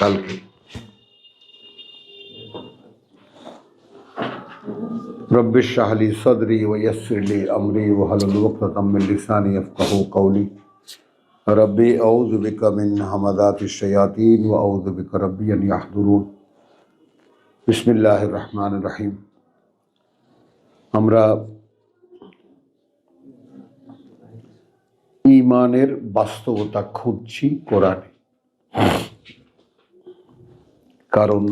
কালকে রব্বিশ শাহলি সদরি ওয়াসিরলি আমরি ওয়াহলুল উকতাম মিন লিসানি ইয়াফকাহু কওলি রব্বি আউযু বিকা মিন হামাযাতিশ শায়াতিন ওয়া আউযু বিকা রব্বি আন ইয়াহদুরুন বিসমিল্লাহির রহমানির রহিম আমরা ইমানের বাস্তবতা খুঁজছি কোরআনে কারণ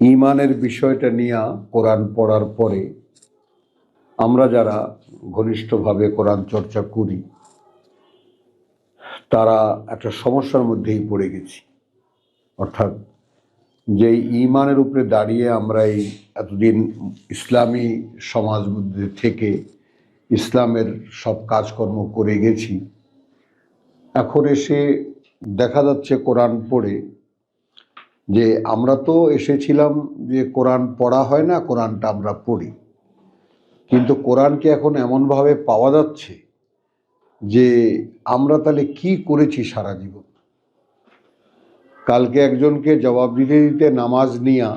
ইমানের বিষয়টা নিয়ে কোরআন পড়ার পরে আমরা যারা ঘনিষ্ঠভাবে কোরআন চর্চা করি, তারা একটা সমস্যার মধ্যেই পড়ে গেছি। অর্থাৎ যে ইমানের উপরে দাঁড়িয়ে আমরা এই এতদিন ইসলামী সমাজ মধ্যে থেকে ইসলামের সব কাজকর্ম করে গেছি, এখন এসে দেখা যাচ্ছে কোরআন পড়ে যে আমরা তো এসেছিলাম যে কোরআন পড়া হয় না, কোরআনটা আমরা পড়ি। কিন্তু কোরআনকে এখন এমনভাবে পাওয়া যাচ্ছে যে আমরা তাহলে কি করেছি সারা জীবন? কালকে একজনকে জবাব দিতে দিতে নামাজ নিয়া,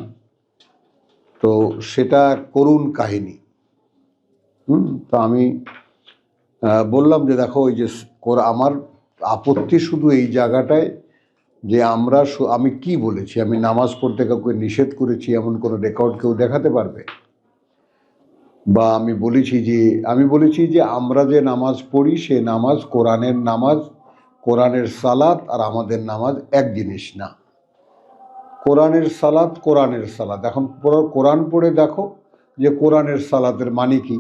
তো সেটা করুণ কাহিনী। হুম, তো আমি বললাম যে দেখো, ওই যে আমার আপত্তি শুধু এই জায়গাটায় যে আমরা আমি কি বলেছি? আমি নামাজ পড়তে কাউকে নিষেধ করেছি, এমন কোনো রেকর্ড কেউ দেখাতে পারবে? বা আমি বলেছি যে, আমি বলেছি যে আমরা যে নামাজ পড়ি, সে নামাজ কোরআনের নামাজ, কোরআনের সালাত আর আমাদের নামাজ এক জিনিস না। কোরআনের সালাত কোরআনের সালাত। এখন কোরআন পড়ে দেখো যে কোরআনের সালাতের মানে কি।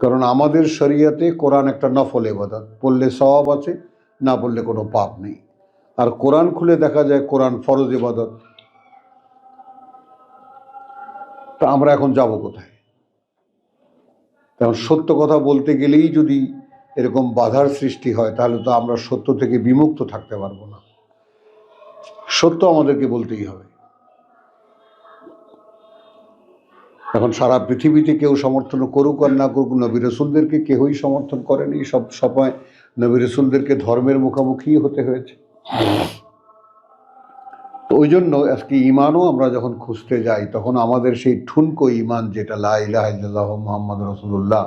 কারণ আমাদের শরিয়াতে কোরআন একটা নফল এবাদত পড়লে সওয়াব আছে না পড়লে কোনো পাপ নেই। আর কোরআন খুলে দেখা যায় কোরআন ফরজ ইবাদত। তা আমরা এখন যাব কোথায়? কারণ সত্য কথা বলতে গেলেই যদি এরকম বাধার সৃষ্টি হয়, তাহলে তো আমরা সত্য থেকে বিমুক্ত থাকতে পারব না। সত্য আমাদেরকে বলতেই হবে। এখন সারা পৃথিবীতে কেউ সমর্থন করুক আর না করুক, নবী রসুলদেরকে কেউই সমর্থন করেনি। সব সময় নবী রসুলদেরকে ধর্মের মুখোমুখি হতে হয়েছে। তো ওই জন্য আজকে ইমানও আমরা যখন খুঁজতে যাই, তখন আমাদের সেই ঠুনকো ইমান যেটা লাহ মোহাম্মদ রসুল্লাহ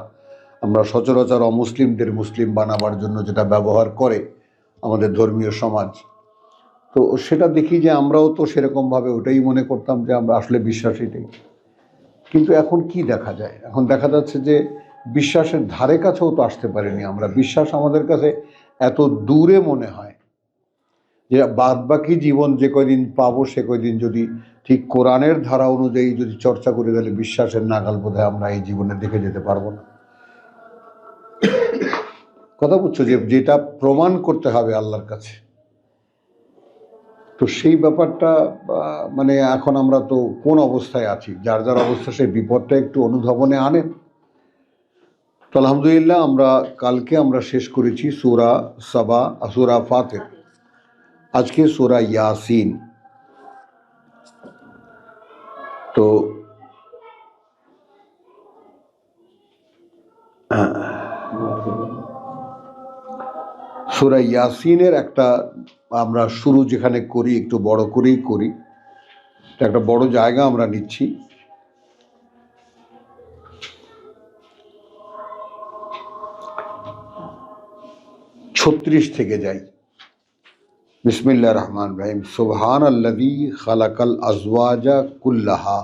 আমরা সচরাচর অমুসলিমদের মুসলিম বানাবার জন্য যেটা ব্যবহার করে আমাদের ধর্মীয় সমাজ। তো সেটা দেখি যে আমরাও তো সেরকমভাবে ওটাই মনে করতাম যে আমরা আসলে বিশ্বাসী নেই। কিন্তু এখন কি দেখা যায়? এখন দেখা যাচ্ছে যে বিশ্বাসের ধারে কাছেও তো আসতে পারিনি আমরা। বিশ্বাস আমাদের কাছে এত দূরে মনে হয় যে বাদ বাকি জীবন যে কয়দিন পাবো সে কয়দিন যদি ঠিক কোরআনের ধারা অনুযায়ী যদি চর্চা করে, তাহলে বিশ্বাসের নাগাল বোধহয় আমরা এই জীবনে দেখে যেতে পারব না। কথা বুঝছ যে যেটা প্রমাণ করতে হবে আল্লাহর কাছে। তো সেই ব্যাপারটা মানে এখন আমরা তো কোন অবস্থায় আছি? যার যার অবস্থা, সেই বিপদটা একটু অনুধাবনে আনেন। তো আলহামদুলিল্লাহ, আমরা কালকে আমরা শেষ করেছি সুরা সাবা, সুরা ফাতের আজকে সুরা ইয়াসিন। তো সুরা ইয়াসিনের একটা আমরা শুরু যেখানে করি, একটু বড় করেই করি। একটা বড় জায়গা আমরা নিচ্ছি। ছত্রিশ থেকে যাই। বিসমিল্লা রহমান রহিম। সুবহান আল্লাদি খালাকাল আজওয়াজা কুল্লাহা।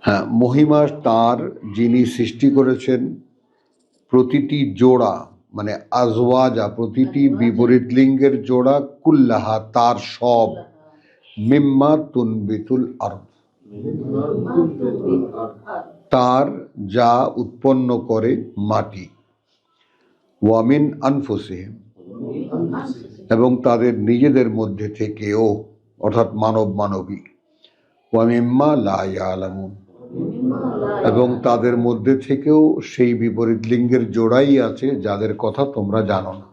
হ্যাঁ মহিমা তার যিনি সৃষ্টি করেছেন, প্রতিটি জোড়া মানে আজওয়াজা, প্রতিটি বিপরীত লিঙ্গের জোড়া কুল্লাহা, তার সব। মিম্মা তুনবিতুল আরব তার যা উৎপন্ন করে মাটি। ওয়ামিন আনফুসিহিম। এবং তাদের নিজেদের মধ্যে থেকেও, অর্থাৎ মানব মানবী ওয়ামিম্মা লা ইয়ালামুন। এবং তাদের মধ্যে থেকেও সেই বিপরীত লিঙ্গের জোড়াই আছে, যাদের কথা তোমরা জানো না।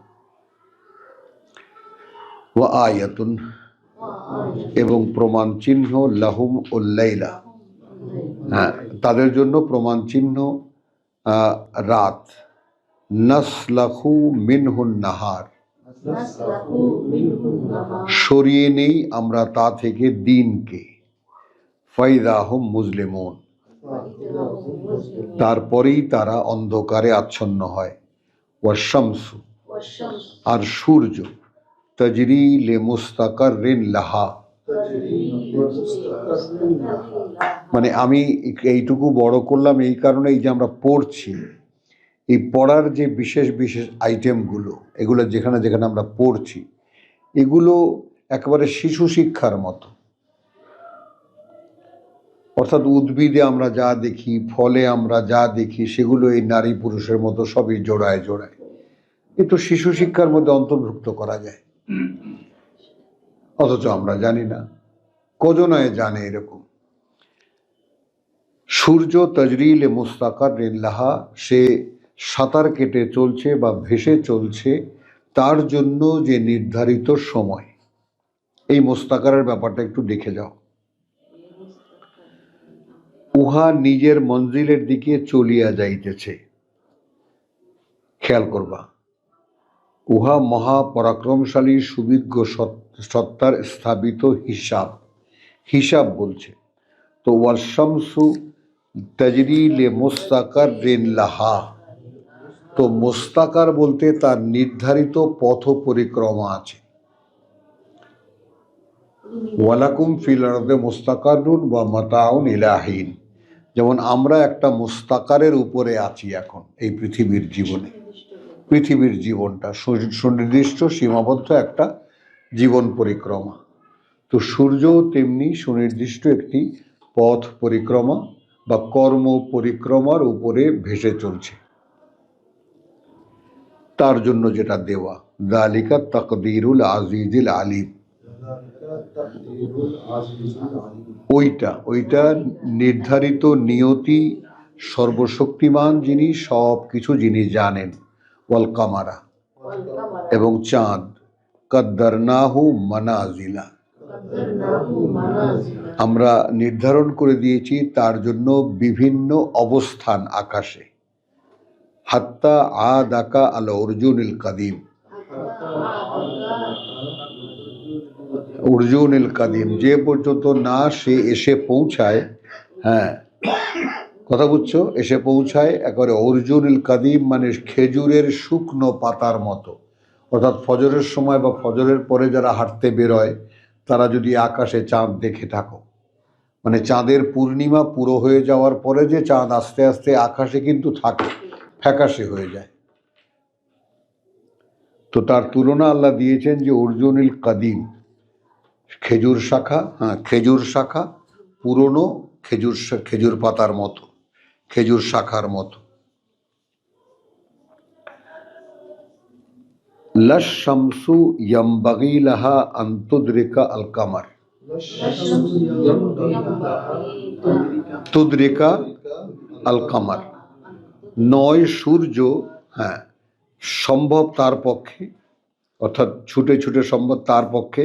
ওয়া আয়াতুন। এবং প্রমাণ চিহ্ন লাহুম উল্লাইলা হ্যাঁ, তাদের জন্য প্রমাণ চিহ্ন রাত। নাসলাখু মিনহুন নাহার। সরিয়ে নেই আমরা তা থেকে দিনকে। ফাইদাহম মুজলেমন। তারপরেই তারা অন্ধকারে আচ্ছন্ন হয়। ওয়াশামসু আর সূর্য। তজরি লে মুস্তাকার লাহা। মানে আমি এইটুকু বড় করলাম এই কারণেই যে আমরা পড়ছি। এই পড়ার যে বিশেষ বিশেষ আইটেমগুলো এগুলো যেখানে যেখানে আমরা পড়ছি, এগুলো একেবারে শিশু শিক্ষার মতো। অর্থাৎ উদ্ভিদে আমরা যা দেখি, ফলে আমরা যা দেখি, সেগুলো এই নারী পুরুষের মতো সবই জোড়ায় জোড়ায়। কিন্তু শিশু শিক্ষার মধ্যে অন্তর্ভুক্ত করা যায়। অথচ আমরা জানি না। কজনায় জানে এরকম। সূর্য তজরিল মুস্তাকার রিল্লাহা, সে সাঁতার কেটে চলছে বা ভেসে চলছে, তার জন্য যে নির্ধারিত সময়। এই মোস্তাকারের ব্যাপারটা একটু দেখে যাও। উহা নিজের মঞ্জিলের দিকে চলিয়া যাইতেছে। খেয়াল করবা। উহা মহাপরাক্রমশালী সুবিজ্ঞ সত্তার স্থাপিত হিসাব। হিসাব বলছে, তো ওয়াশামসু তাজরি লে মোস্তাকার রেন লাহা। তো মোস্তাকার বলতে তার নির্ধারিত পথ পরিক্রমা আছে। ওয়ালাকুম ফিল মুস্তাকারুন বা মাতাউন ইলাহিন যেমন আমরা একটা মোস্তাকারের উপরে আছি এখন এই পৃথিবীর জীবনে। পৃথিবীর জীবনটা সুনির্দিষ্ট, সীমাবদ্ধ একটা জীবন পরিক্রমা। তো সূর্য তেমনি সুনির্দিষ্ট একটি পথ পরিক্রমা বা কর্ম পরিক্রমার উপরে ভেসে চলছে। তার জন্য যেটা দেওয়া, দালিকা তকদিরুল আজিজুল আলিম। ওইটা ওইটা নির্ধারিত নিয়তি সর্বশক্তিমান যিনি সব কিছু যিনি জানেন। ওয়াল কামারা এবং চাঁদ, কাদ্দারনাহু মানাজিলা। আমরা নির্ধারণ করে দিয়েছি তার জন্য বিভিন্ন অবস্থান আকাশে। হাত্তা আ দাকা আল অর্জুনিল কাদিম। অর্জুনিল কাদিম, যে পর্যন্ত না সে এসে পৌঁছায় হ্যাঁ কথা বুঝছ? এসে পৌঁছায় একেবারে অর্জুনিল কাদিম মানে খেজুরের শুকনো পাতার মতো। অর্থাৎ ফজরের সময় বা ফজরের পরে যারা হাঁটতে বেরোয়, তারা যদি আকাশে চাঁদ দেখে থাকো। মানে চাঁদের পূর্ণিমা পুরো হয়ে যাওয়ার পরে যে চাঁদ আস্তে আস্তে আকাশে কিন্তু থাকে, ফ্যাকাশে হয়ে যায়। তো তার তুলনা আল্লাহ দিয়েছেন যে অর্জুনিল কাদিম। খেজুর শাখা হ্যাঁ খেজুর শাখা পুরনো খেজুর খেজুর পাতার মতো। খেজুর শাখার মতো। লশ শামসু ইয়ামবাগি লাহা আন্তদ্রিকা আল কামার তুদ্রিকা আল নয় সূর্য হ্যাঁ সম্ভব তার পক্ষে, অর্থাৎ ছুটে ছুটে সম্ভব তার পক্ষে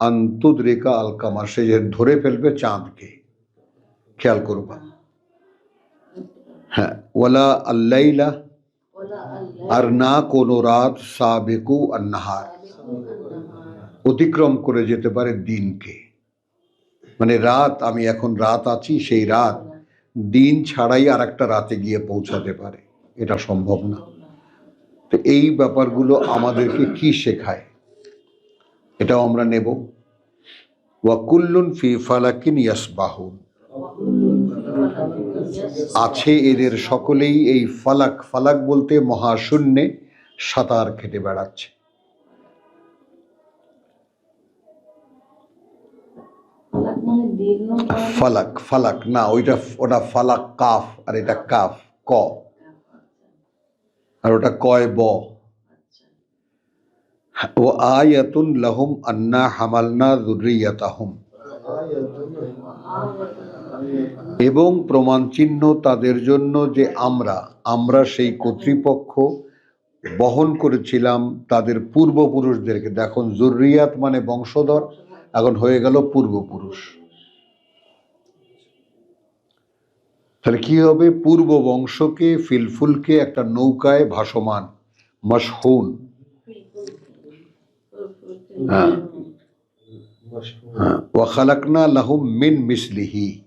আন্তদ্রিকা আল কামার সে যে ধরে ফেলবে চাঁদকে। খেয়াল করবা। হ্যাঁ ওলা আল্লাইলা আর না কোনো রাত সাবেকু আন্নাহার অতিক্রম করে যেতে পারে দিনকে। মানে রাত, আমি এখন রাত আছি, সেই রাত দিন ছাড়াই আর একটা রাতে গিয়ে পৌঁছাতে পারে। এটা সম্ভব না। তো এই ব্যাপারগুলো আমাদেরকে কি শেখায়? এটাও আমরা নেব। ওয়াকুল্লুন ফি ফালাকিন ইয়াসবাহুন। আছে এদের সকলেই এই ফালাক ফালাক বলতে মহাশূন্যে সাঁতার খেটে বেড়াচ্ছে। ফালাক মানে ফালাক না ওইটা ওটা ফালাক কাফ আর এটা কাফ ক। আর ওটা কয় ব? ও আয়াতুন লাহুম আন্না হামালনা যুররিয়াতাহুম। এবং প্রমাণ চিহ্ন তাদের জন্য যে আমরা আমরা সেই কর্তৃপক্ষ বহন করেছিলাম তাদের পূর্বপুরুষদেরকে। দেখুন, জুররিয়াত মানে বংশধর, এখন হয়ে গেল পূর্বপুরুষ। তাহলে কি হবে? পূর্ব বংশকে, ফিলফুলকে একটা নৌকায় ভাসমান, মশহুন। হ্যাঁ। হ্যাঁ। ওয়াখালাকনা লাহুম মিন মিসলিহি।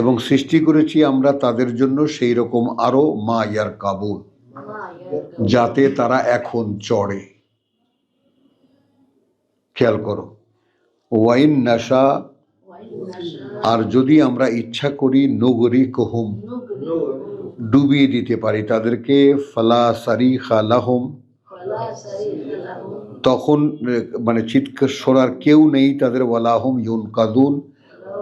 এবং সৃষ্টি করেছি আমরা তাদের জন্য সেই রকম আরও মা ইয়ার কাবুল, যাতে তারা এখন চড়ে। খেয়াল করো। ওয়াইন নাসা আর যদি আমরা ইচ্ছা করি নগরী কহুম ডুবিয়ে দিতে পারি তাদেরকে, ফালা সারি খালাহম তখন মানে চিৎকার সরার কেউ নেই তাদের, ওয়ালাহম ইউন কাদুন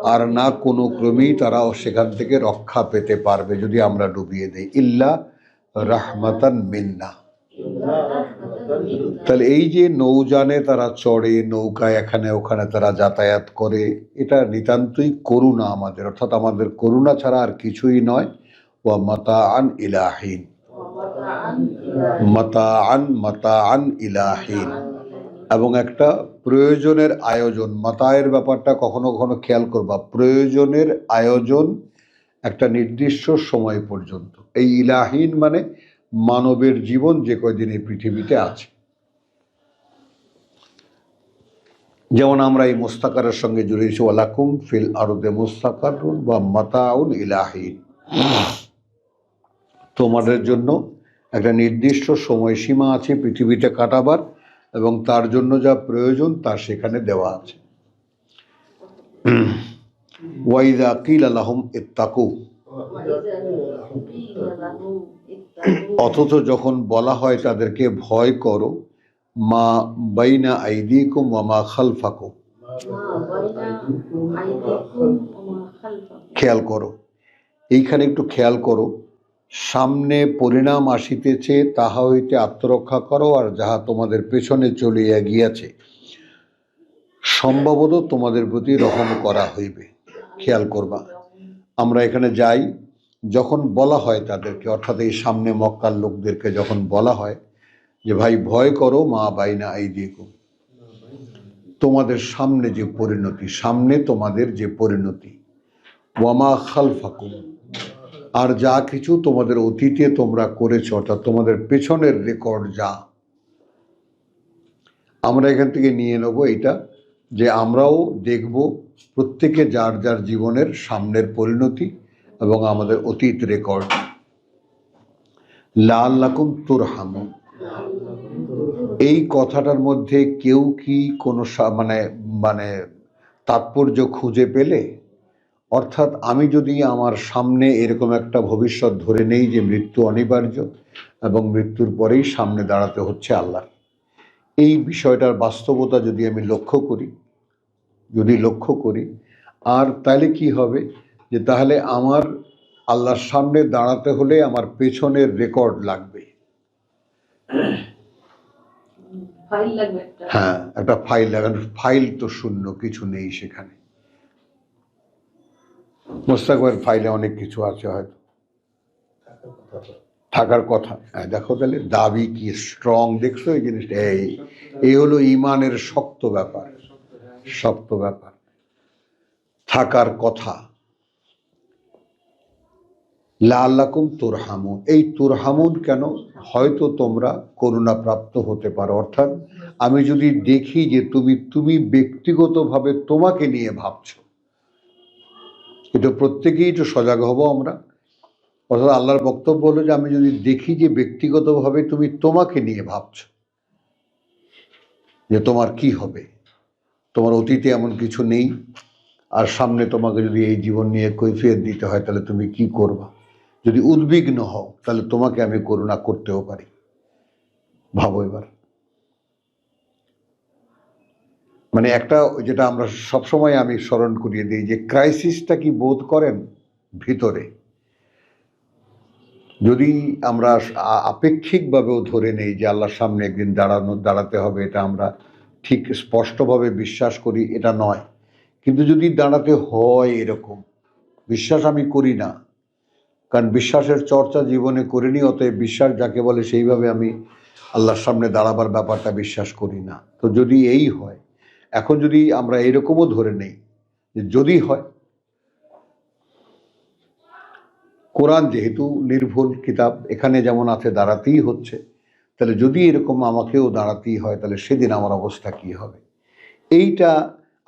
আর না কোনো ক্রমেই তারা সেখান থেকে রক্ষা পেতে পারবে যদি আমরা ডুবিয়ে দেই। ইল্লা রাহমাতান মিন্না। তাহলে এই যে নৌজানে তারা চড়ে, নৌকায় এখানে ওখানে তারা যাতায়াত করে, এটা নিতান্তই করুণা আমাদের। অর্থাৎ আমাদের করুণা ছাড়া আর কিছুই নয়। ও মাতা আন ইলাহীন। মাতা আন মাতা আন ইলাহীন। এবং একটা প্রয়োজনের আয়োজন, মাতায়ের ব্যাপারটা কখনো কখনো খেয়াল করবা, প্রয়োজনের আয়োজন একটা নির্দিষ্ট সময় পর্যন্ত। এই ইলাহীন মানে মানবের জীবন যে কয়দিন এই পৃথিবীতে আছে। যেমন আমরা এই মোস্তাকারের সঙ্গে জুড়েছি ওয়ালাকুম ফিল আরদে মোস্তাকারুন বা মাতাউন ইলাহীন। তোমাদের জন্য একটা নির্দিষ্ট সময়সীমা আছে পৃথিবীতে কাটাবার। এবং তার জন্য যা প্রয়োজন তা সেখানে দেওয়া আছে। ওয়াইদা কিল আলাহম ইত্তাকু। অথচ যখন বলা হয় তাদেরকে ভয় করো, মা বাইনা আইদিকুম মামা মা খেয়াল করো। এইখানে একটু খেয়াল করো। সামনে পরিণাম আসিতেছে, তাহা হইতে আত্মরক্ষা করো, আর যাহা তোমাদের পেছনে চলিয়া গিয়াছে, সম্ভবত তোমাদের প্রতি রহম করা হইবে। খেয়াল করবা, আমরা এখানে যাই, যখন বলা হয় তাদেরকে, অর্থাৎ এই সামনে মক্কার লোকদেরকে যখন বলা হয় যে, ভাই, ভয় করো, মা বাইনা আইদিকুম। তোমাদের সামনে যে পরিণতি, সামনে তোমাদের যে পরিণতি, ওয়ামা খালফাকুম। আর যা কিছু তোমাদের অতীতে তোমরা করেছ, অর্থাৎ তোমাদের পেছনের রেকর্ড যা, আমরা এখান থেকে নিয়ে নেব এটা, যে আমরাও দেখব প্রত্যেকে যার যার জীবনের সামনের পরিণতি এবং আমাদের অতীত রেকর্ড লাল লাকুম তুরহামু। এই কথাটার মধ্যে কেউ কি কোনো মানে মানে তাৎপর্য খুঁজে পেলে? অর্থাৎ আমি যদি আমার সামনে এরকম একটা ভবিষ্যৎ ধরে নেই যে মৃত্যু অনিবার্য এবং মৃত্যুর পরেই সামনে দাঁড়াতে হচ্ছে আল্লাহ এই বিষয়টার বাস্তবতা যদি আমি লক্ষ্য করি যদি লক্ষ্য করি আর তাহলে কি হবে? যে তাহলে আমার আল্লাহর সামনে দাঁড়াতে হলে আমার পেছনের রেকর্ড লাগবে। হ্যাঁ একটা ফাইল লাগানো ফাইল তো শূন্য কিছু নেই সেখানে। মোস্তাকবের ফাইলে অনেক কিছু আছে হয়তো। থাকার কথা। হ্যাঁ দেখো তাহলে দাবি কি স্ট্রং দেখছ এই জিনিসটা? এই এই হলো ইমানের শক্ত ব্যাপার। শক্ত ব্যাপার। থাকার কথা। লাল্লাকুম তুরহামুন। এই তুরহামুন কেন? হয়তো তোমরা করুণা প্রাপ্ত হতে পারো। অর্থাৎ আমি যদি দেখি যে তুমি তুমি ব্যক্তিগতভাবে তোমাকে নিয়ে ভাবছ এটা প্রত্যেকেই একটু সজাগ হব আমরা। অর্থাৎ আল্লাহর বক্তব্য হলো যে, আমি যদি দেখি যে ব্যক্তিগতভাবে তুমি তোমাকে নিয়ে ভাবছ যে তোমার কি হবে, তোমার অতীতে এমন কিছু নেই, আর সামনে তোমাকে যদি এই জীবন নিয়ে কৈফিয়ত দিতে হয়, তাহলে তুমি কি করবা? যদি উদ্বিগ্ন হও, তাহলে তোমাকে আমি করুণা করতেও পারি। ভাবো এবার। মানে একটা যেটা আমরা সবসময় আমি স্মরণ করিয়ে দিই যে ক্রাইসিসটা কি বোধ করেন? ভিতরে। যদি আমরা আপেক্ষিকভাবেও ধরে নেই যে আল্লাহর সামনে একদিন দাঁড়ানো, দাঁড়াতে হবে, এটা আমরা ঠিক স্পষ্টভাবে বিশ্বাস করি, এটা নয়। কিন্তু যদি দাঁড়াতে হয় এরকম, বিশ্বাস আমি করি না। কারণ বিশ্বাসের চর্চা জীবনে করিনি, অতএব বিশ্বাস যাকে বলে সেইভাবে আমি আল্লাহর সামনে দাঁড়াবার ব্যাপারটা বিশ্বাস করি না। তো যদি এই হয় এখন যদি আমরা এরকমও ধরে নেই যে যদি হয়, কোরআন যেহেতু নির্ভুল কিতাব, এখানে যেমন আছে দাঁড়াতেই হচ্ছে, তাহলে যদি এরকম আমাকেও দাঁড়াতেই হয়, তাহলে সেদিন আমার অবস্থা কি হবে? এইটা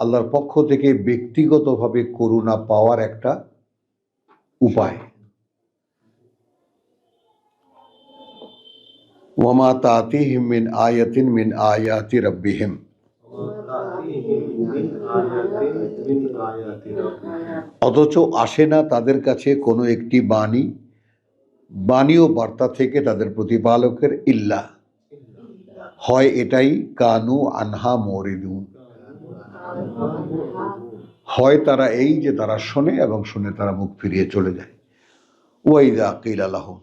আল্লাহর পক্ষ থেকে ব্যক্তিগতভাবে করুণা পাওয়ার একটা উপায়। ওয়ামা তাতিহিম মিন আয়াতিন মিন আয়াতি রব্বিহিম। অথচ আসে না তাদের কাছে কোনো একটি বাণী। বাণী ও বার্তা থেকে তাদের প্রতিপালকের ইল্লা। হয় এটাই, কানু আনহা মরিদুন। হয় তারা এই যে তারা শোনে এবং শুনে তারা মুখ ফিরিয়ে চলে যায়। ওয়াইদা কিল আলাহম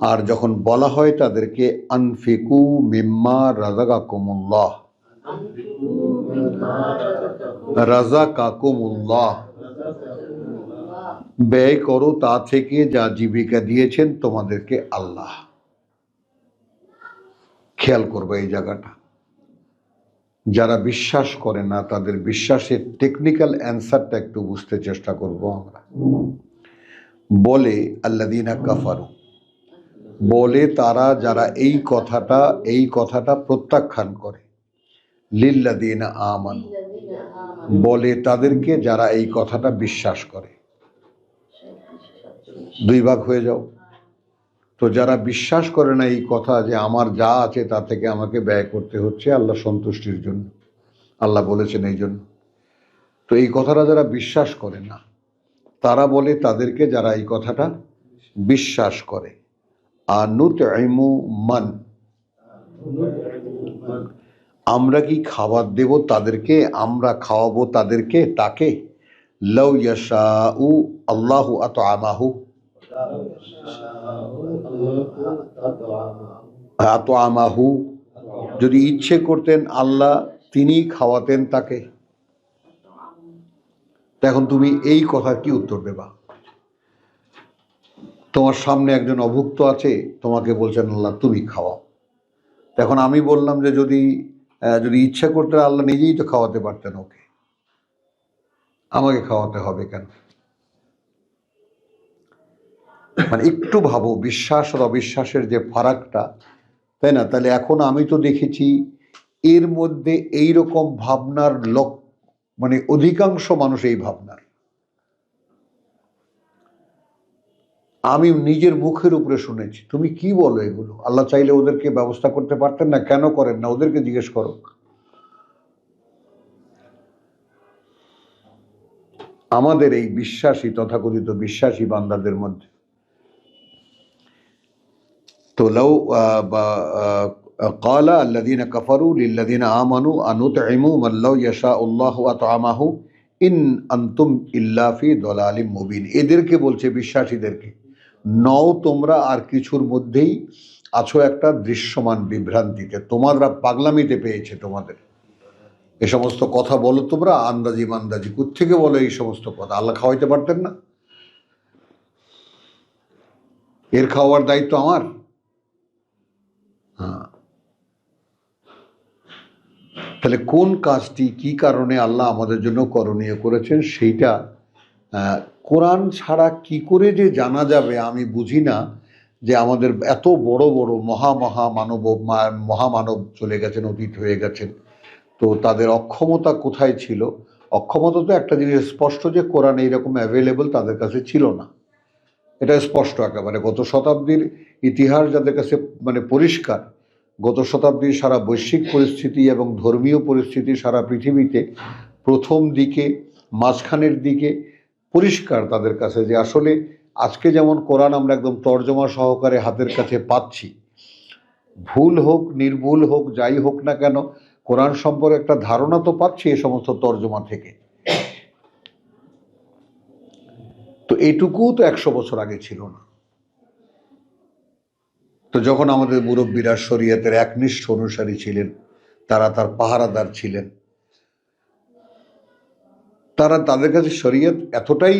আর যখন বলা হয় তাদেরকে, আনফিকু মিম্মা রাজাকা কুমুল্লাহ রাজা কাকুমুল্লাহ ব্যয় করো তা থেকে যা জীবিকা দিয়েছেন তোমাদেরকে আল্লাহ। খেয়াল করবে এই জায়গাটা। যারা বিশ্বাস করে না, তাদের বিশ্বাসের টেকনিক্যাল অ্যান্সারটা একটু বুঝতে চেষ্টা করব আমরা। বলে আল্লাদিনা কাফারু। বলে তারা যারা এই কথাটা এই কথাটা প্রত্যাখ্যান করে। লিল্লাদিনা আমানু। বলে তাদেরকে যারা এই কথাটা বিশ্বাস করে। দুই ভাগ হয়ে যাও। তো যারা বিশ্বাস করে না এই কথা যে আমার যা আছে তা থেকে আমাকে ব্যয় করতে হচ্ছে, আল্লাহ সন্তুষ্টির জন্য। আল্লাহ বলেছেন এই জন্য। তো এই কথাটা যারা বিশ্বাস করে না, তারা বলে তাদেরকে যারা এই কথাটা বিশ্বাস করে আনুত মান। আমরা কি খাবার দেব তাদেরকে? আমরা খাওয়াবো তাদেরকে? তাকে? লৌ ইয়াশাউ আল্লাহু আত আমাহু আমাহু যদি ইচ্ছে করতেন আল্লাহ তিনি খাওয়াতেন তাকে। এখন তুমি এই কথার কি উত্তর দেবা? তোমার সামনে একজন অভুক্ত আছে, তোমাকে বলছেন, আল্লাহ, তুমি খাওয়াও। এখন আমি বললাম যে যদি যদি ইচ্ছা করতেন আল্লাহ নিজেই তো খাওয়াতে পারতেন ওকে। আমাকে খাওয়াতে হবে কেন? মানে একটু ভাবো, বিশ্বাস আর অবিশ্বাসের যে ফারাকটা, তাই না? তাহলে এখন আমি তো দেখেছি এর মধ্যে এই রকম ভাবনার লক মানে অধিকাংশ মানুষ এই ভাবনার। আমি নিজের মুখের উপরে শুনেছি তুমি কি বলো এগুলো আল্লাহ চাইলে ওদেরকে ব্যবস্থা করতে পারতেন না কেন করেন না ওদেরকে জিজ্ঞেস করো আমাদের এই বিশ্বাসী তথাকথিত বিশ্বাসী বান্দাদের মধ্যে তো লও আহ, বা আহ, قال الذين كفروا للذين آمنوا أن نطعموا من لو يشاء الله أطعمه ইন আন্তুম ইল্লা ফি দলালিম মুবিন এদেরকে বলছে বিশ্বাসীদেরকে নও তোমরা আর কিছুর মধ্যেই আছো একটা দৃশ্যমান বিভ্রান্তিতে। তোমরা পাগলামিতে পেয়েছে তোমাদের। এ সমস্ত কথা বলো তোমরা, আন্দাজি মান্দাজি। থেকে বলো এই সমস্ত কথা? আল্লাহ খাওয়াইতে পারতেন না। এর খাওয়ার দায়িত্ব আমার। হ্যাঁ। তাহলে কোন কাজটি কি কারণে আল্লাহ আমাদের জন্য করণীয় করেছেন, সেইটা কোরআন ছাড়া কি করে যে জানা যাবে আমি বুঝি না যে আমাদের এত বড় বড় মহা মহা মানব মহামানব চলে গেছেন, অতীত হয়ে গেছেন। তো তাদের অক্ষমতা কোথায় ছিল? অক্ষমতা তো একটা জিনিস স্পষ্ট যে কোরআন এইরকম অ্যাভেলেবল তাদের কাছে ছিল না। এটা স্পষ্ট একেবারে। গত শতাব্দীর ইতিহাস যাদের কাছে মানে পরিষ্কার, গত শতাব্দীর সারা বৈশ্বিক পরিস্থিতি এবং ধর্মীয় পরিস্থিতি সারা পৃথিবীতে প্রথম দিকে, মাঝখানের দিকে পরিষ্কার তাদের কাছে যে আসলে আজকে যেমন কোরআন আমরা একদম তর্জমা সহকারে হাতের কাছে পাচ্ছি। ভুল হোক, নির্ভুল হোক, যাই হোক না কেন, কোরআন সম্পর্কে একটা ধারণা তো পাচ্ছি এই সমস্ত তর্জমা থেকে। তো এইটুকুও তো একশো বছর আগে ছিল না। তো যখন আমাদের মুরব্বীরা শরীয়তের একনিষ্ঠ অনুসারী ছিলেন, তারা তার পাহারাদার ছিলেন তারা তাদের কাছে শরীয়ত এতটাই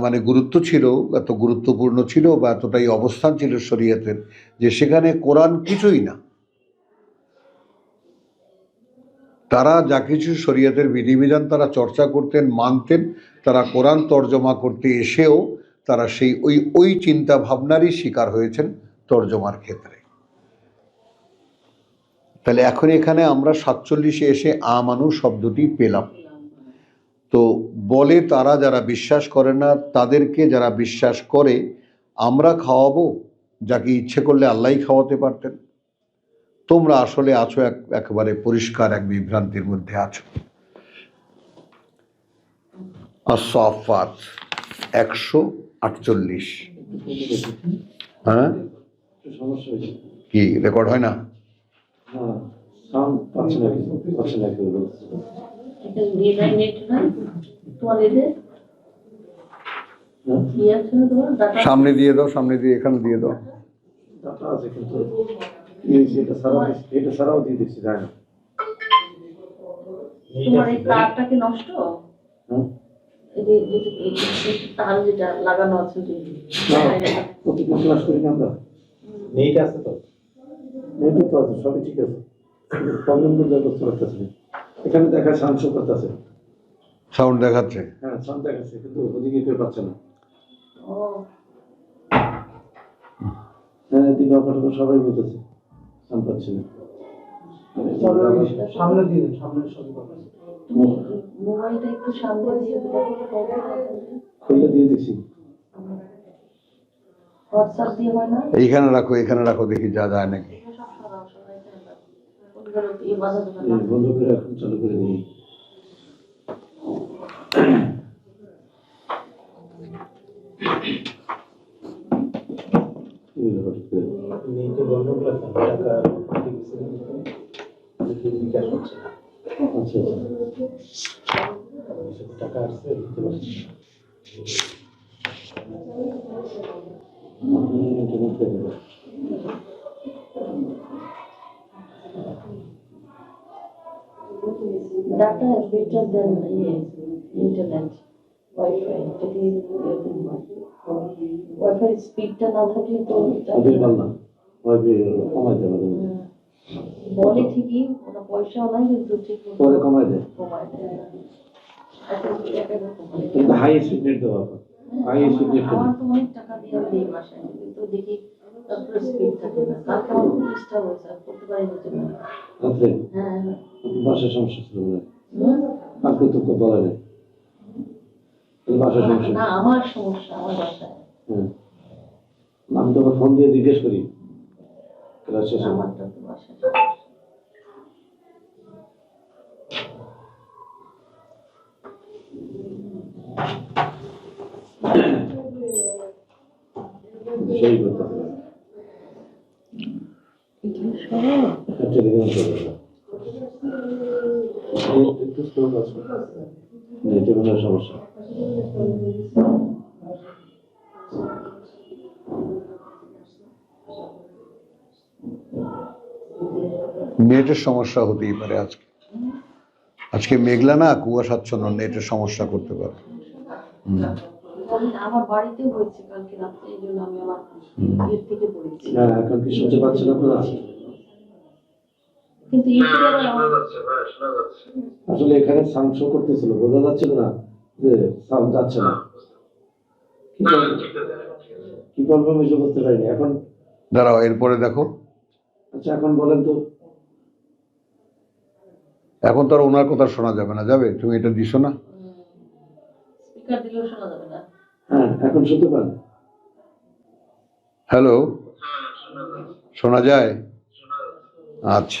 মানে গুরুত্ব ছিল, এত গুরুত্বপূর্ণ ছিল বা এতটাই অবস্থান ছিল শরীয়তের যে সেখানে কোরআন কিছুই না। তারা যা কিছু শরীয়তের বিধিবিধান তারা চর্চা করতেন, মানতেন, তারা কোরআন তর্জমা করতে এসেও তারা সেই ওই ওই চিন্তা ভাবনারই শিকার হয়েছেন তর্জমার ক্ষেত্রে। তাহলে এখন এখানে আমরা সাতচল্লিশে এসে আমানু শব্দটি পেলাম। তো বলে তারা যারা বিশ্বাস করে না, তাদেরকে যারা বিশ্বাস করে, আমরা খাওয়াবো? যাকে ইচ্ছে করলে আল্লাহই খাওয়াতে পারতেন। তোমরা আসলে আছো এক, একেবারে পরিষ্কার, এক বিভ্রান্তির মধ্যে আছো। একশো আটচল্লিশ। হ্যাঁ? কি, রেকর্ড হয় না? হ্যাঁ এটা নেট হ্যাঁ? না তোমার? সামনে দিয়ে দাও সামনে দিয়ে এখানে দিয়ে দাও। ডাটা আছে কিন্তু এটা এটা সারাও দিয়ে দিচ্ছি যায় না। তোমার এই তারটা কি নষ্ট? হ্যাঁ? এই যে যেটা- যে তার যেটা লাগানো আছে প্রতিদিন ক্লাস করি না আমরা। নেট আছে তো? নেটও তো আছে সবই ঠিক আছে। বুঝতে না। এখানে দেখা সাউন্ড শো করতেছে। সাউন্ড দেখাচ্ছে। হ্যাঁ সাউন্ড দেখাচ্ছে কিন্তু ওদিকে কেউ পাচ্ছে না। হ্যাঁ দিন অপারেটর সবাই বলতেছে সাউন্ড পাচ্ছে না। সামনে দিয়ে সামনে সবই মোবাইলটা একটু সামনে দিয়ে দিলে দিয়ে দিচ্ছি। হোয়াটসঅ্যাপ দিয়ে হয় না এইখানে রাখো এখানে রাখো দেখি যা যায় নাকি সব সরাও সবাই এখানে রাখো। ওগুলো এই বাধা দেবে এই না বন্ধ করে এখন চালু করে দিই আচ্ছা টাকা আসছে দিতে পারছি ইন্টারনেট করে দেবেন ডাটা than ইয়ে ইন্টারনেট ওয়াইফাই যদি এরকম হয় ওয়াইফাই স্পিডটা না। থাকলে তো কমাই দেবে। বলে ঠিকই ওরা পয়সা নাই কিন্তু ঠিক পরে কমাই দেয়। কমায় দেয়। হয়। হাই স্পিড নেট দেওয়া হাই স্পিড নেট আমার তো অনেক টাকা দিয়ে এই মাসে কিন্তু দেখি তারপরে স্পিড থাকে না কালকে আমার খুব ডিস্টার্ব হয়েছে আর করতে পারি জন্য রাত্রে হ্যাঁ বাসার সমস্যা ছিল। তো তো বলা নেই বাসার সমস্যা না আমার সমস্যা আমার বাসায় হ্যাঁ আমি তোকে ফোন দিয়ে জিজ্ঞেস করি ক্লাস শেষে আমারটা তো বাসায় সেই করতে হবে টেলিগ্রাম করে দেবো। একটু স্লো কাজ করতে নেটে মনে হয় সমস্যা নেটের সমস্যা হতেই পারে আজকে। আজকে মেঘলা না কুয়াশাচ্ছন্ন নেটের সমস্যা করতে পারে। আমার বাড়িতেও হয়েছে কালকে রাত্রে এই জন্য আমি আমার থেকে পড়েছি। হ্যাঁ এখন কি শুনতে পাচ্ছেন আপনারা? কিন্তু আমার আসলে এখানে সাউন্ড শো করতেছিল বোঝা যাচ্ছিল না যে সাউন্ড যাচ্ছে না। কি বুঝতে পারিনি। এখন দাঁড়াও এরপরে দেখো। আচ্ছা এখন বলেন তো। এখন তো আর ওনার কথা শোনা যাবে না যাবে? তুমি এটা দিছো না? স্পিকার দিলেও শোনা যাবে না। হ্যাঁ এখন শুনতে পান। হ্যালো? শোনা যায়? আচ্ছা।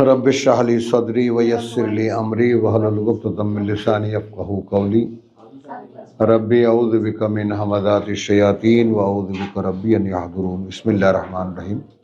رب اشرح لي صدري ويسر لي امري واحلل عقدة من لساني يفقهوا قولي رب اعوذ بك من همزات الشياطين واعوذ بك ربي ان يحضرون بسم الله الرحمن الرحيم